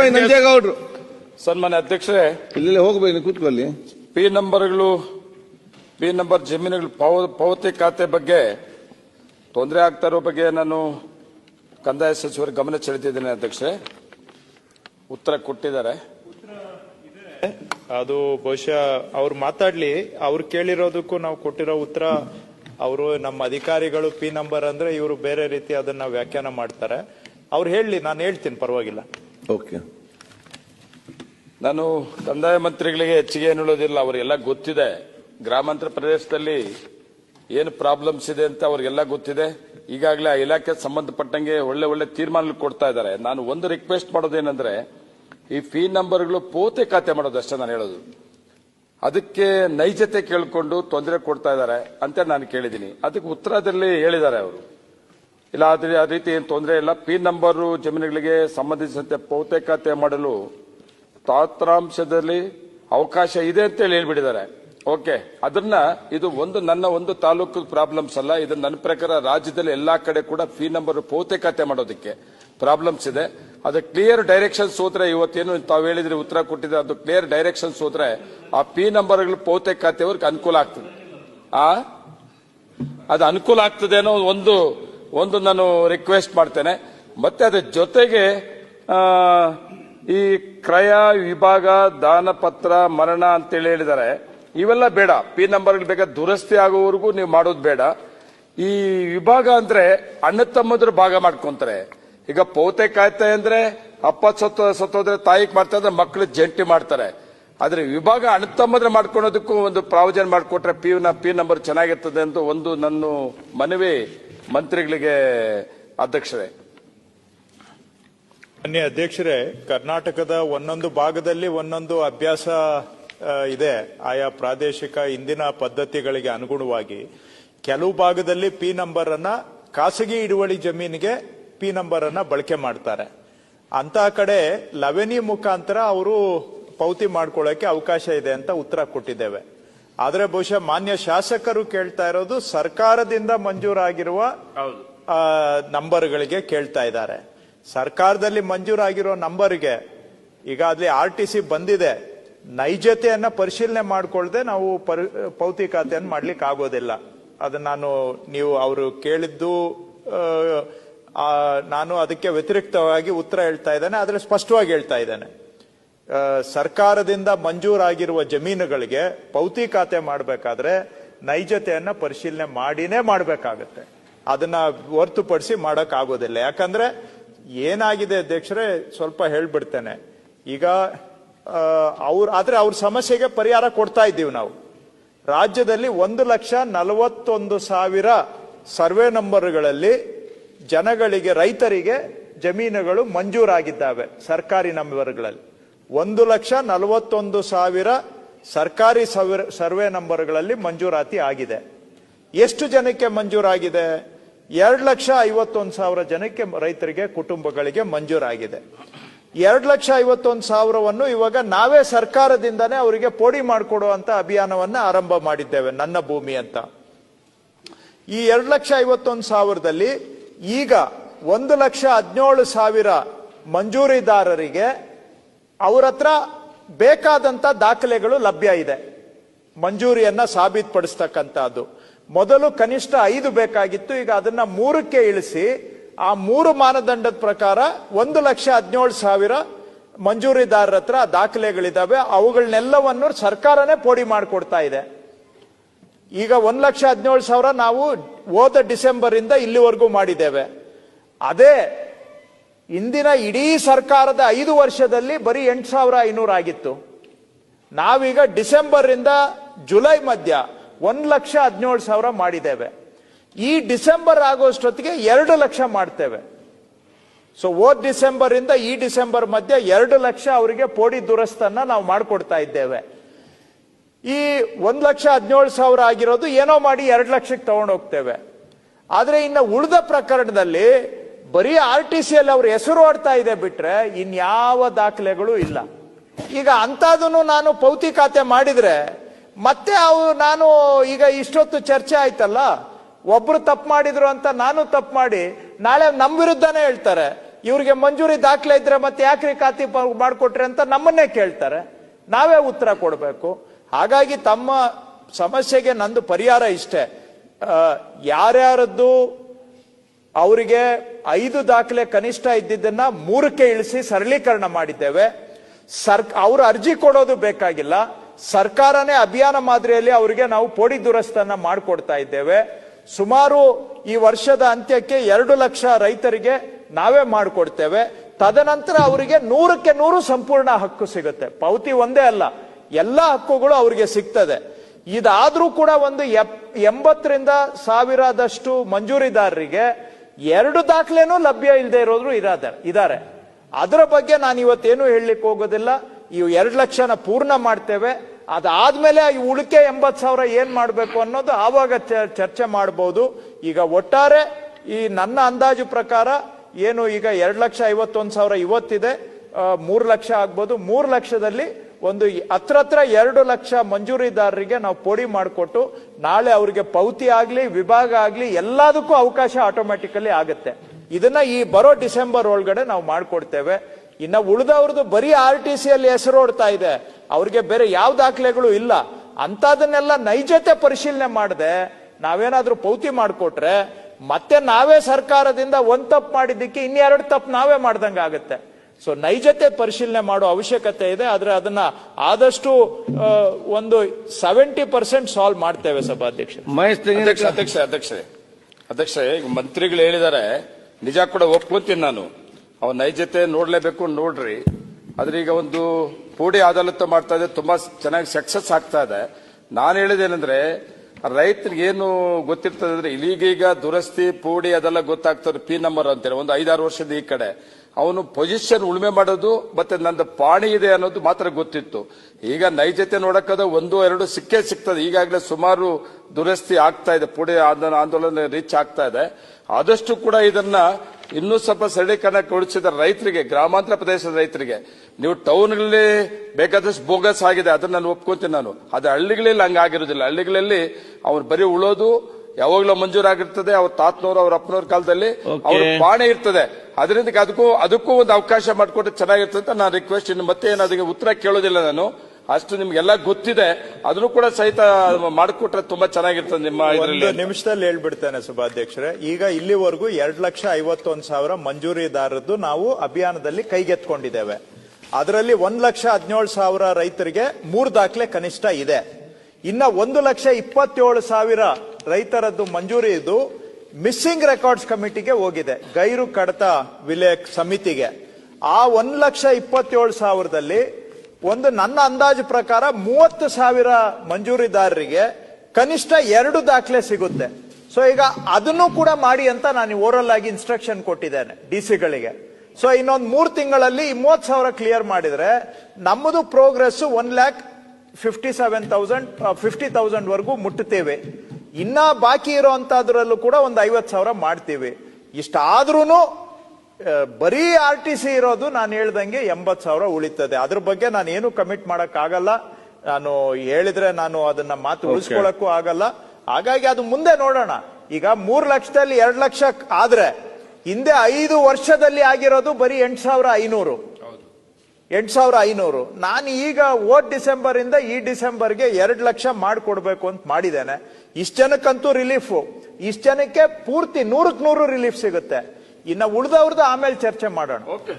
Y ನಂಜೇಗೌಡ್ರು. ಸನ್ಮಾನ್ಯ ಅಧ್ಯಕ್ಷರೇ ಇಲ್ಲಿ ಹೋಗಬೇಕು ಕೂತ್ಕೊಳ್ಳಿ ಪಿ ನಂಬರ್ಗಳು ಪಿ ನಂಬರ್ ಜಮೀನುಗಳು ಪಾವ- ಪಾವತಿ ಖಾತೆ ಬಗ್ಗೆ ತೊಂದರೆ ಆಗ್ತಾ ಇರೋ ಬಗ್ಗೆ ನಾನು ಕಂದಾಯ ಸಚಿವರ ಗಮನ ಸೆಳೆದಿದ್ದೇನೆ ಅಧ್ಯಕ್ಷರೇ. ಉತ್ತರ ಕೊಟ್ಟಿದ್ದಾರೆ. ಅದು ಬಹುಶಃ ಅವ್ರು ಮಾತಾಡ್ಲಿ ಅವ್ರು ಕೇಳಿರೋದಕ್ಕೂ ನಾವು ಕೊಟ್ಟಿರೋ ಉತ್ತರ ಅವರು ನಮ್ಮ ಅಧಿಕಾರಿಗಳು ಪಿ ನಂಬರ್ ಅಂದ್ರೆ ಇವರು ಬೇರೆ ರೀತಿ ಅದನ್ನ ವ್ಯಾಖ್ಯಾನ ಮಾಡ್ತಾರೆ. ಅವ್ರು ಹೇಳಲಿ ನಾನು ಹೇಳ್ತೀನಿ ಪರವಾಗಿಲ್ಲ. ಓಕೆ. ನಾನು ಕಂದಾಯ ಮಂತ್ರಿಗಳಿಗೆ ಹೆಚ್ಚಿಗೆ ಏನು ಹೇಳೋದಿಲ್ಲ, ಅವರಿಗೆಲ್ಲ ಗೊತ್ತಿದೆ. ಗ್ರಾಮಾಂತರ ಪ್ರದೇಶದಲ್ಲಿ ಏನು ಪ್ರಾಬ್ಲಮ್ಸ್ ಇದೆ ಅಂತ ಅವ್ರಿಗೆಲ್ಲ ಗೊತ್ತಿದೆ. ಈಗಾಗಲೇ ಆ ಇಲಾಖೆ ಸಂಬಂಧಪಟ್ಟಂಗೆ ಒಳ್ಳೆ ಒಳ್ಳೆ ತೀರ್ಮಾನಗಳು ಕೊಡ್ತಾ ಇದ್ದಾರೆ. ನಾನು ಒಂದು ರಿಕ್ವೆಸ್ಟ್ ಮಾಡೋದೇನೆಂದ್ರೆ, ಈ ಫೀ ನಂಬರ್ಗಳು ಪೋತೆ ಖಾತೆ ಮಾಡೋದು ಅಷ್ಟೇ ನಾನು ಹೇಳೋದು. ಅದಕ್ಕೆ ನೈಜತೆ ಕೇಳಿಕೊಂಡು ತೊಂದರೆ ಕೊಡ್ತಾ ಇದ್ದಾರೆ ಅಂತ ನಾನು ಕೇಳಿದ್ದೀನಿ. ಅದಕ್ಕೆ ಉತ್ತರದಲ್ಲಿ ಹೇಳಿದ್ದಾರೆ ಅವರು. ಇಲ್ಲ ಆದರೆ ಆ ರೀತಿ ಏನು ತೊಂದರೆ ಇಲ್ಲ. ಪಿನ್ ನಂಬರು ಜಮೀನುಗಳಿಗೆ ಸಂಬಂಧಿಸಿದಂತೆ ಪೌತೆಕತೆ ಮಾಡಲು ತಾತ್ರಾಂಶದಲ್ಲಿ ಅವಕಾಶ ಇದೆ ಅಂತ ಹೇಳಿ ಹೇಳ್ಬಿಟ್ಟಿದ್ದಾರೆ. ಓಕೆ ಅದನ್ನ ಇದು ಒಂದು ನನ್ನ ಒಂದು ತಾಲೂಕು ಪ್ರಾಬ್ಲಮ್ಸ್ ಅಲ್ಲ. ಇದು ನನ್ನ ಪ್ರಕಾರ ರಾಜ್ಯದಲ್ಲಿ ಎಲ್ಲಾ ಕಡೆ ಕೂಡ ಫೀ ನಂಬರ್ ಪೌತೆ ಖಾತೆ ಮಾಡೋದಕ್ಕೆ ಪ್ರಾಬ್ಲಮ್ಸ್ ಇದೆ. ಅದು ಕ್ಲಿಯರ್ ಡೈರೆಕ್ಷನ್ಸ್ ಹೋದ್ರೆ ಇವತ್ತೇನು ತಾವು ಹೇಳಿದ್ರೆ, ಉತ್ತರ ಕೊಟ್ಟಿದ್ರೆ, ಅದು ಕ್ಲಿಯರ್ ಡೈರೆಕ್ಷನ್ಸ್ ಹೋದ್ರೆ ಆ ಪಿ ನಂಬರ್ಗಳು ಪೌತೆ ಖಾತೆಯವ್ರಿಗೆ ಅನುಕೂಲ ಆಗ್ತದೆ. ಆ? ಅದು ಅನುಕೂಲ ಆಗ್ತದೆ ಅನ್ನೋ ಒಂದು ಒಂದು ನಾನು ರಿಕ್ವೆಸ್ಟ್ ಮಾಡ್ತೇನೆ. ಮತ್ತೆ ಅದರ ಜೊತೆಗೆ ಈ ಕ್ರಯ ವಿಭಾಗ ದಾನ ಪತ್ರ ಮರಣ ಅಂತೇಳಿ ಹೇಳಿದ್ದಾರೆ. ಇವೆಲ್ಲ ಬೇಡ. ಪಿ ನಂಬರ್ ಬೇಕಾದ ದುರಸ್ತಿ ಆಗೋವರೆಗೂ ನೀವು ಮಾಡೋದು ಬೇಡ. ಈ ವಿಭಾಗ ಅಂದ್ರೆ ಅಣ್ಣ ತಮ್ಮದ್ರ ಭಾಗ ಮಾಡ್ಕೊಂತಾರೆ. ಈಗ ಪೌತೆ ಕಾಯ್ತೆ ಅಂದ್ರೆ, ಅಪ್ಪ ಸತ್ತು, ಸತ್ತೋದ್ರೆ ತಾಯಿಗೆ ಮಾಡ್ತಾ ಅಂದ್ರೆ ಮಕ್ಕಳು ಜಂಟಿ ಮಾಡ್ತಾರೆ. ಆದ್ರೆ ವಿಭಾಗ ಅಣ್ಣ ತಮ್ಮದ್ರ ಮಾಡ್ಕೊಳೋದಕ್ಕೂ ಒಂದು ಪ್ರಾವಜನ್ ಮಾಡಿಕೊಟ್ರೆ ಪಿ ಪಿ ನಂಬರ್ ಚೆನ್ನಾಗಿರ್ತದೆ ಅಂತ ಒಂದು ನನ್ನ ಮನವಿ. ಮಂತ್ರಿಗಳಿಗೆ ಅಧ್ಯಕ್ಷರೇ. ಮಾನ್ಯ ಅಧ್ಯಕ್ಷರೇ, ಕರ್ನಾಟಕದ ಒಂದೊಂದು ಭಾಗದಲ್ಲಿ ಒಂದೊಂದು ಅಭ್ಯಾಸ ಇದೆ. ಆಯಾ ಪ್ರಾದೇಶಿಕ ಇಂದಿನ ಪದ್ಧತಿಗಳಿಗೆ ಅನುಗುಣವಾಗಿ ಕೆಲವು ಭಾಗದಲ್ಲಿ ಪಿ ನಂಬರ್ ಅನ್ನ ಖಾಸಗಿ ಹಿಡುವಳಿ ಜಮೀನಿಗೆ ಪಿ ನಂಬರ್ ಅನ್ನ ಬಳಕೆ ಮಾಡ್ತಾರೆ. ಅಂತ ಕಡೆ ಲವೆನಿ ಮುಖಾಂತರ ಅವರು ಪೌತಿ ಮಾಡ್ಕೊಳ್ಳೋಕೆ ಅವಕಾಶ ಇದೆ ಅಂತ ಉತ್ತರ ಕೊಟ್ಟಿದ್ದೇವೆ. ಆದ್ರೆ ಬಹುಶಃ ಮಾನ್ಯ ಶಾಸಕರು ಕೇಳ್ತಾ ಇರೋದು ಸರ್ಕಾರದಿಂದ ಮಂಜೂರಾಗಿರುವ ನಂಬರ್ಗಳಿಗೆ ಕೇಳ್ತಾ ಇದ್ದಾರೆ. ಸರ್ಕಾರದಲ್ಲಿ ಮಂಜೂರಾಗಿರೋ ನಂಬರ್ಗೆ ಈಗ ಅಲ್ಲಿ ಆರ್ ಟಿ ಸಿ ಬಂದಿದೆ. ನೈಜತೆಯನ್ನ ಪರಿಶೀಲನೆ ಮಾಡ್ಕೊಳ್ದೆ ನಾವು ಪರ್ ಪೌತಿ ಖಾತೆಯನ್ನು ಮಾಡ್ಲಿಕ್ಕೆ ಆಗೋದಿಲ್ಲ. ಅದನ್ನ ನಾನು ನೀವು ಅವರು ಕೇಳಿದ್ದು ನಾನು ಅದಕ್ಕೆ ವ್ಯತಿರಿಕ್ತವಾಗಿ ಉತ್ತರ ಹೇಳ್ತಾ ಇದ್ದೇನೆ ಆದ್ರೆ ಸ್ಪಷ್ಟವಾಗಿ ಹೇಳ್ತಾ ಇದ್ದೇನೆ. ಸರ್ಕಾರದಿಂದ ಮಂಜೂರಾಗಿರುವ ಜಮೀನುಗಳಿಗೆ ಪೌತಿ ಖಾತೆ ಮಾಡಬೇಕಾದ್ರೆ ನೈಜತೆಯನ್ನ ಪರಿಶೀಲನೆ ಮಾಡಿನೇ ಮಾಡಬೇಕಾಗತ್ತೆ. ಅದನ್ನ ಹೊರತುಪಡಿಸಿ ಮಾಡಕ್ ಆಗೋದಿಲ್ಲ ಯಾಕಂದ್ರೆ ಏನಾಗಿದೆ ಅಧ್ಯಕ್ಷರೇ, ಸ್ವಲ್ಪ ಹೇಳ್ಬಿಡ್ತೇನೆ. ಈಗ ಅವ್ರ, ಆದ್ರೆ ಅವ್ರ ಸಮಸ್ಯೆಗೆ ಪರಿಹಾರ ಕೊಡ್ತಾ ಇದ್ದೀವಿ ನಾವು. ರಾಜ್ಯದಲ್ಲಿ ಒಂದು ಲಕ್ಷ ನಲವತ್ತೊಂದು ಸಾವಿರ ಸರ್ವೆ ನಂಬರ್ಗಳಲ್ಲಿ ಜನಗಳಿಗೆ, ರೈತರಿಗೆ ಜಮೀನುಗಳು ಮಂಜೂರಾಗಿದ್ದಾವೆ ಸರ್ಕಾರಿ ನಂಬರ್ಗಳಲ್ಲಿ. ಒಂದು ಲಕ್ಷ ನಲವತ್ತೊಂದು ಸಾವಿರ ಸರ್ಕಾರಿ ಸರ್ವೆ ನಂಬರ್ಗಳಲ್ಲಿ ಮಂಜೂರಾತಿ ಆಗಿದೆ. ಎಷ್ಟು ಜನಕ್ಕೆ ಮಂಜೂರಾಗಿದೆ? ಎರಡು ಲಕ್ಷ ಐವತ್ತೊಂದು ಸಾವಿರ ಜನಕ್ಕೆ ರೈತರಿಗೆ, ಕುಟುಂಬಗಳಿಗೆ ಮಂಜೂರಾಗಿದೆ. ಎರಡು ಲಕ್ಷ ಐವತ್ತೊಂದು ಸಾವಿರವನ್ನು ಇವಾಗ ನಾವೇ ಸರ್ಕಾರದಿಂದನೇ ಅವರಿಗೆ ಪೋಡಿ ಮಾಡಿಕೊಡುವಂತ ಅಭಿಯಾನವನ್ನ ಆರಂಭ ಮಾಡಿದ್ದೇವೆ, ನನ್ನ ಭೂಮಿ ಅಂತ. ಈ ಎರಡು ಲಕ್ಷ ಐವತ್ತೊಂದು ಸಾವಿರದಲ್ಲಿ ಈಗ ಒಂದು ಲಕ್ಷ ಹದಿನೇಳು ಸಾವಿರ ಮಂಜೂರಿದಾರರಿಗೆ ಅವ್ರ ಹತ್ರ ಬೇಕಾದಂತ ದಾಖಲೆಗಳು ಲಭ್ಯ ಇದೆ. ಮಂಜೂರಿಯನ್ನ ಸಾಬೀತುಪಡಿಸ್ತಕ್ಕಂಥದ್ದು. ಮೊದಲು ಕನಿಷ್ಠ ಐದು ಬೇಕಾಗಿತ್ತು, ಈಗ ಅದನ್ನ ಮೂರಕ್ಕೆ ಇಳಿಸಿ, ಆ ಮೂರು ಮಾನದಂಡದ ಪ್ರಕಾರ ಒಂದು ಲಕ್ಷ ಹದಿನೇಳು ಸಾವಿರ ಮಂಜೂರಿದಾರರ ಹತ್ರ ದಾಖಲೆಗಳಿದ್ದಾವೆ ಅವುಗಳನ್ನೆಲ್ಲವನ್ನು ಸರ್ಕಾರನೇ ಪೋಡಿ ಮಾಡಿಕೊಡ್ತಾ ಇದೆ. ಈಗ ಒಂದ್ ಲಕ್ಷ ಹದಿನೇಳು ಸಾವಿರ ನಾವು ಹೋದ ಡಿಸೆಂಬರ್ ಇಂದ ಇಲ್ಲಿವರೆಗೂ ಮಾಡಿದ್ದೇವೆ. ಅದೇ ಇಂದಿನ ಇಡೀ ಸರ್ಕಾರದ ಐದು ವರ್ಷದಲ್ಲಿ ಬರೀ ಎಂಟು ಸಾವಿರ ಐನೂರು ಆಗಿತ್ತು. ನಾವೀಗ ಡಿಸೆಂಬರಿಂದ ಜುಲೈ ಮಧ್ಯ ಒಂದು ಲಕ್ಷ ಹದಿನೇಳು ಸಾವಿರ ಮಾಡಿದ್ದೇವೆ. ಈ ಡಿಸೆಂಬರ್ ಆಗೋಷ್ಟೊತ್ತಿಗೆ ಎರಡು ಲಕ್ಷ ಮಾಡ್ತೇವೆ. ಸೊ ಓದ್ ಡಿಸೆಂಬರ್ ಇಂದ ಈ ಡಿಸೆಂಬರ್ ಮಧ್ಯೆ ಎರಡು ಲಕ್ಷ ಅವರಿಗೆ ಪೋಡಿ ದುರಸ್ತನ್ನ ನಾವು ಮಾಡಿಕೊಡ್ತಾ ಇದ್ದೇವೆ. ಈ ಒಂದ್ ಲಕ್ಷ ಹದಿನೇಳು ಸಾವಿರ ಆಗಿರೋದು ಏನೋ ಮಾಡಿ ಎರಡು ಲಕ್ಷಕ್ಕೆ ತಗೊಂಡು ಹೋಗ್ತೇವೆ ಆದರೆ ಇನ್ನು ಉಳಿದ ಪ್ರಕರಣದಲ್ಲಿ ಬರೀ ಆರ್ ಟಿ ಸಿ ಅಲ್ಲಿ ಅವ್ರ ಹೆಸರು ಆಡ್ತಾ ಇದೆ ಬಿಟ್ರೆ ಇನ್ಯಾವ ದಾಖಲೆಗಳು ಇಲ್ಲ. ಈಗ ಅಂತದನ್ನು ನಾನು ಪೌತಿ ಖಾತೆ ಮಾಡಿದ್ರೆ ಮತ್ತೆ ಅವು ನಾನು ಈಗ ಇಷ್ಟೊತ್ತು ಚರ್ಚೆ ಆಯ್ತಲ್ಲ, ಒಬ್ರು ತಪ್ಪು ಮಾಡಿದ್ರು ಅಂತ ನಾನು ತಪ್ಪು ಮಾಡಿ ನಾಳೆ ನಮ್ಮ ವಿರುದ್ಧನೇ ಹೇಳ್ತಾರೆ, ಇವ್ರಿಗೆ ಮಂಜೂರಿ ದಾಖಲೆ ಇದ್ರೆ ಮತ್ತೆ ಯಾಕ್ರಿ ಖಾತೆ ಮಾಡಿಕೊಟ್ರಿ ಅಂತ ನಮ್ಮನ್ನೇ ಕೇಳ್ತಾರೆ. ನಾವೇ ಉತ್ತರ ಕೊಡಬೇಕು. ಹಾಗಾಗಿ ತಮ್ಮ ಸಮಸ್ಯೆಗೆ ನಂದು ಪರಿಹಾರ ಇಷ್ಟೇ. ಯಾರ್ಯಾರದ್ದು ಅವರಿಗೆ ಐದು ದಾಖಲೆ ಕನಿಷ್ಠ ಇದ್ದಿದ್ದನ್ನ ಮೂರಕ್ಕೆ ಇಳಿಸಿ ಸರಳೀಕರಣ ಮಾಡಿದ್ದೇವೆ. ಸರ್ ಅವರು ಅರ್ಜಿ ಕೊಡೋದು ಬೇಕಾಗಿಲ್ಲ. ಸರ್ಕಾರನೇ ಅಭಿಯಾನ ಮಾದರಿಯಲ್ಲಿ ಅವರಿಗೆ ನಾವು ಪೋಡಿ ದುರಸ್ತನ್ನ ಮಾಡಿಕೊಡ್ತಾ ಇದ್ದೇವೆ. ಸುಮಾರು ಈ ವರ್ಷದ ಅಂತ್ಯಕ್ಕೆ ಎರಡು ಲಕ್ಷ ರೈತರಿಗೆ ನಾವೇ ಮಾಡಿಕೊಡ್ತೇವೆ. ತದನಂತರ ಅವರಿಗೆ ನೂರಕ್ಕೆ ನೂರು ಸಂಪೂರ್ಣ ಹಕ್ಕು ಸಿಗುತ್ತೆ. ಪಾವತಿ ಒಂದೇ ಅಲ್ಲ, ಎಲ್ಲ ಹಕ್ಕುಗಳು ಅವರಿಗೆ ಸಿಗ್ತದೆ. ಇದಾದ್ರೂ ಕೂಡ ಒಂದು ಎಪ್- ಎಂಬತ್ತರಿಂದ ಸಾವಿರದಷ್ಟು ಮಂಜೂರಿದಾರರಿಗೆ ಎರಡು ದಾಖಲೆನೂ ಲಭ್ಯ ಇಲ್ಲದೆ ಇರೋದ್ರು ಇರಾದ- ಇದಾರೆ. ಅದರ ಬಗ್ಗೆ ನಾನು ಇವತ್ತೇನು ಹೇಳಲಿಕ್ಕೆ ಹೋಗೋದಿಲ್ಲ. ಇವು ಎರಡು ಲಕ್ಷನ ಪೂರ್ಣ ಮಾಡ್ತೇವೆ. ಅದಾದ್ಮೇಲೆ ಈ ಉಳಿಕೆ ಎಂಬತ್ತು ಸಾವಿರ ಏನ್ ಮಾಡಬೇಕು ಅನ್ನೋದು ಆವಾಗ ಚರ್ಚೆ ಮಾಡಬಹುದು ಈಗ ಒಟ್ಟಾರೆ ಈ ನನ್ನ ಅಂದಾಜು ಪ್ರಕಾರ ಏನು ಈಗ ಎರಡು ಲಕ್ಷ ಐವತ್ತೊಂದು ಸಾವಿರ ಇವತ್ತಿದೆ. ಮೂರು ಲಕ್ಷ ಆಗ್ಬೋದು. ಮೂರು ಲಕ್ಷದಲ್ಲಿ ಒಂದು ಹತ್ರ ಹತ್ರ ಎರಡು ಲಕ್ಷ ಮಂಜೂರಿದಾರರಿಗೆ ನಾವು ಪೋಡಿ ಮಾಡಿಕೊಟ್ಟು ನಾಳೆ ಅವರಿಗೆ ಪೌತಿ ಆಗಲಿ, ವಿಭಾಗ ಆಗಲಿ, ಎಲ್ಲದಕ್ಕೂ ಅವಕಾಶ ಆಟೋಮ್ಯಾಟಿಕಲಿ ಆಗುತ್ತೆ. ಇದನ್ನ ಈ ಬರೋ ಡಿಸೆಂಬರ್ ಒಳಗಡೆ ನಾವು ಮಾಡಿಕೊಡ್ತೇವೆ. ಇನ್ನ ಉಳಿದವ್ರದ್ದು ಬರೀ ಆರ್ ಟಿ ಸಿ ಅಲ್ಲಿ ಹೆಸರು ಓಡ್ತಾ ಇದೆ. ಅವ್ರಿಗೆ ಬೇರೆ ಯಾವ ದಾಖಲೆಗಳು ಇಲ್ಲ. ಅಂತದನ್ನೆಲ್ಲ ನೈಜತೆ ಪರಿಶೀಲನೆ ಮಾಡದೆ, ನಾವೇನಾದ್ರೂ ಪೌತಿ ಮಾಡಿಕೊಟ್ರೆ ಮತ್ತೆ ನಾವೇ ಸರ್ಕಾರದಿಂದ ಒಂದ್ ತಪ್ಪು ಮಾಡಿದ್ದಕ್ಕೆ ಇನ್ನೆರಡು ತಪ್ಪು ನಾವೇ ಮಾಡ್ದಂಗ ಆಗುತ್ತೆ ಸೊ ನೈಜತೆ ಪರಿಶೀಲನೆ ಮಾಡೋ ಅವಶ್ಯಕತೆ ಇದೆ ಆದರೆ ಅದನ್ನ ಆದಷ್ಟು ಒಂದು ಸೆವೆಂಟಿ ಪರ್ಸೆಂಟ್ ಸಾಲ್ವ್ ಮಾಡ್ತೇವೆ ಸಭಾಧ್ಯಕ್ಷ ಮಹೇಶ್ ಅಧ್ಯಕ್ಷ ಅಧ್ಯಕ್ಷ ಅಧ್ಯಕ್ಷ ಅಧ್ಯಕ್ಷರೇ. ಅಧ್ಯಕ್ಷರೇ ಈಗ ಮಂತ್ರಿಗಳು ಹೇಳಿದ್ದಾರೆ ನಿಜ ಕೂಡ ಒಪ್ಕೋತೀನಿ ನಾನು. ಅವ್ರ ನೈಜತೆ ನೋಡ್ಲೇಬೇಕು ನೋಡ್ರಿ. ಆದ್ರೆ ಈಗ ಒಂದು ಪೂಡಿ ಆದಾಲತ್ತ ಮಾಡ್ತಾ ಇದೆ ತುಂಬಾ ಚೆನ್ನಾಗಿ ಸಕ್ಸಸ್ ಆಗ್ತಾ ಇದೆ. ನಾನು ಹೇಳಿದೇನೆಂದ್ರೆ ರೈತರಿಗೆ ಏನು ಗೊತ್ತಿರ್ತದೆ ಅಂದ್ರೆ ಇಲ್ಲಿಗೀಗ ದುರಸ್ತಿ ಪೂಡಿ ಅದೆಲ್ಲ ಗೊತ್ತಾಗ್ತದೆ ಪಿ ನಂಬರ್ ಅಂತೇಳಿ ಒಂದು ಐದಾರು ವರ್ಷದ ಈ ಕಡೆ. ಅವನು ಪೊಸಿಷನ್ ಉಳುಮೆ ಮಾಡೋದು, ಮತ್ತೆ ನಂದು ಪಾಣಿ ಇದೆ ಅನ್ನೋದು ಮಾತ್ರ ಗೊತ್ತಿತ್ತು. ಈಗ ನೈಜತೆ ನೋಡಕ್ಕದ ಒಂದು, ಎರಡು ಸಿಕ್ಕೇ ಸಿಗ್ತದೆ. ಈಗಾಗಲೇ ಸುಮಾರು ದುರಸ್ತಿ ಆಗ್ತಾ ಇದೆ. ಪುಡಿ ಆಂದೋಲನ ಆಂದೋಲನ ರೀಚ್ ಆಗ್ತಾ ಇದೆ. ಆದಷ್ಟು ಕೂಡ ಇದನ್ನ ಇನ್ನೂ ಸ್ವಲ್ಪ ಸರಳೀಕರಣಗೊಳಿಸಿದ ರೈತರಿಗೆ, ಗ್ರಾಮಾಂತರ ಪ್ರದೇಶದ ರೈತರಿಗೆ, ನೀವು ಟೌನ್ಗಳಲ್ಲಿ ಬೇಕಾದಷ್ಟು ಬೋಗಸ್ ಆಗಿದೆ. ಅದನ್ನ ನಾನು ಒಪ್ಕೊಂತೀನಿ ನಾನು. ಅದು ಹಳ್ಳಿಗಳಲ್ಲಿ ಹಂಗಾಗಿರೋದಿಲ್ಲ ಹಳ್ಳಿಗಳಲ್ಲಿ ಅವ್ರು ಬರೀ ಉಳೋದು ಯಾವಾಗ್ಲೂ ಮಂಜೂರಾಗಿರ್ತದೆ ಅವ್ರ ತಾತ್ನವ್ರು ಅವ್ರ ಅಪ್ಪನವ್ರ ಕಾಲದಲ್ಲಿ ಅವ್ರ ಪಾಣೆ ಇರ್ತದೆ. ಅದರಿಂದ ಅದಕ್ಕೂ ಅದಕ್ಕೂ ಒಂದು ಅವಕಾಶ ಮಾಡಿಕೊಟ್ಟು ಚೆನ್ನಾಗಿರ್ತದೆ ಅಂತ ನಾನು ರಿಕ್ವೆಸ್ಟ್ ಇನ್ನು ಮತ್ತೆ ಏನು ಅದಕ್ಕೆ ಉತ್ತರ ಕೇಳೋದಿಲ್ಲ ನಾನು. ಅಷ್ಟು ನಿಮ್ಗೆಲ್ಲ ಗೊತ್ತಿದೆ. ಅದನ್ನು ಕೂಡ ಸಹಿತ ಮಾಡಿಕೊಟ್ರೆ ತುಂಬಾ ಚೆನ್ನಾಗಿರ್ತದೆ ನಿಮ್ಮ ಒಂದು ಇದರಲ್ಲಿ ನಿಮಿಷದಲ್ಲಿ ಹೇಳ್ಬಿಡ್ತೇನೆ ಸಭಾಧ್ಯಕ್ಷರೇ. ಈಗ ಇಲ್ಲಿವರೆಗೂ ಎರಡ್ ಲಕ್ಷ ಐವತ್ತೊಂದು ಸಾವಿರ ಮಂಜೂರಿದಾರದ್ದು ನಾವು ಅಭಿಯಾನದಲ್ಲಿ ಕೈಗೆತ್ಕೊಂಡಿದ್ದೇವೆ ಅದರಲ್ಲಿ ಒಂದ್ ಲಕ್ಷ ಹದಿನೇಳು ಸಾವಿರ ರೈತರಿಗೆ ಮೂರು ದಾಖಲೆ ಕನಿಷ್ಠ ಇದೆ. ಇನ್ನ ಒಂದು ಲಕ್ಷ ಇಪ್ಪತ್ತೇಳು ಸಾವಿರ ರೈತರದ್ದು ಮಂಜೂರಿ ಇದ್ದು ಮಿಸ್ಸಿಂಗ್ ರೆಕಾರ್ಡ್ಸ್ ಕಮಿಟಿಗೆ ಹೋಗಿದೆ, ಗೈರು ಕಡತ ವಿಲೇ ಸಮಿತಿಗೆ. ಆ ಒಂದು ಲಕ್ಷ ಇಪ್ಪತ್ತೇಳು ಸಾವಿರದಲ್ಲಿ ಒಂದು ನನ್ನ ಅಂದಾಜು ಪ್ರಕಾರ ಮೂವತ್ತು ಸಾವಿರ ಮಂಜೂರಿದಾರರಿಗೆ ಕನಿಷ್ಠ ಎರಡು ದಾಖಲೆ ಸಿಗುತ್ತೆ. ಸೊ ಈಗ ಅದನ್ನು ಕೂಡ ಮಾಡಿ ಅಂತ ನಾನು ಓರಲ್ ಆಗಿ ಇನ್ಸ್ಟ್ರಕ್ಷನ್ ಕೊಟ್ಟಿದ್ದೇನೆ ಡಿ ಸಿಗಳಿಗೆ ಸೊ ಇನ್ನೊಂದು ಮೂರು ತಿಂಗಳಲ್ಲಿ ಮೂವತ್ತು ಸಾವಿರ ಕ್ಲಿಯರ್ ಮಾಡಿದ್ರೆ ನಮ್ಮದು progress one lakh fifty seven thousand fifty thousand ವರೆಗೂ ಮುಟ್ಟುತ್ತೇವೆ. ಇನ್ನ ಬಾಕಿ ಇರೋಂತದ್ರಲ್ಲೂ ಕೂಡ ಒಂದು ಐವತ್ತು ಸಾವಿರ ಮಾಡ್ತೀವಿ. ಇಷ್ಟಾದ್ರೂ ಬರೀ ಆರ್ ಟಿ ಸಿ ಇರೋದು ನಾನು ಹೇಳ್ದಂಗೆ ಎಂಬತ್ತು ಸಾವಿರ ಉಳಿತದೆ. ಅದ್ರ ಬಗ್ಗೆ ನಾನು ಏನು ಕಮಿಟ್ ಮಾಡಕ್ ಆಗಲ್ಲ ನಾನು ಹೇಳಿದ್ರೆ ನಾನು ಅದನ್ನ ಮಾತು ಉಳಿಸ್ಕೊಳ್ಳೋಕ್ಕೂ ಆಗಲ್ಲ. ಹಾಗಾಗಿ ಅದು ಮುಂದೆ ನೋಡೋಣ. ಈಗ ಮೂರು ಲಕ್ಷದಲ್ಲಿ ಎರಡು ಲಕ್ಷ ಆದ್ರೆ ಹಿಂದೆ ಐದು ವರ್ಷದಲ್ಲಿ ಆಗಿರೋದು ಬರೀ ಎಂಟು ಸಾವಿರ ಐನೂರು. ಎಂಟು ಸಾವಿರ ಐನೂರು ನಾನು ಈಗ ಓದ್ ಡಿಸೆಂಬರ್ ಇಂದ ಈ ಡಿಸೆಂಬರ್ಗೆ ಎರಡು ಲಕ್ಷ ಮಾಡಿಕೊಡ್ಬೇಕು ಅಂತ ಮಾಡಿದ್ದೇನೆ. ಇಷ್ಟು ಜನಕ್ಕಂತೂ ರಿಲೀಫು. ಇಷ್ಟು ಜನಕ್ಕೆ ಪೂರ್ತಿ ನೂರಕ್ಕೆ ನೂರು ರಿಲೀಫ್ ಸಿಗುತ್ತೆ. ಇನ್ನು ಉಳಿದವ್ರದ್ದು ಆಮೇಲೆ ಚರ್ಚೆ ಮಾಡೋಣ. ಓಕೆ.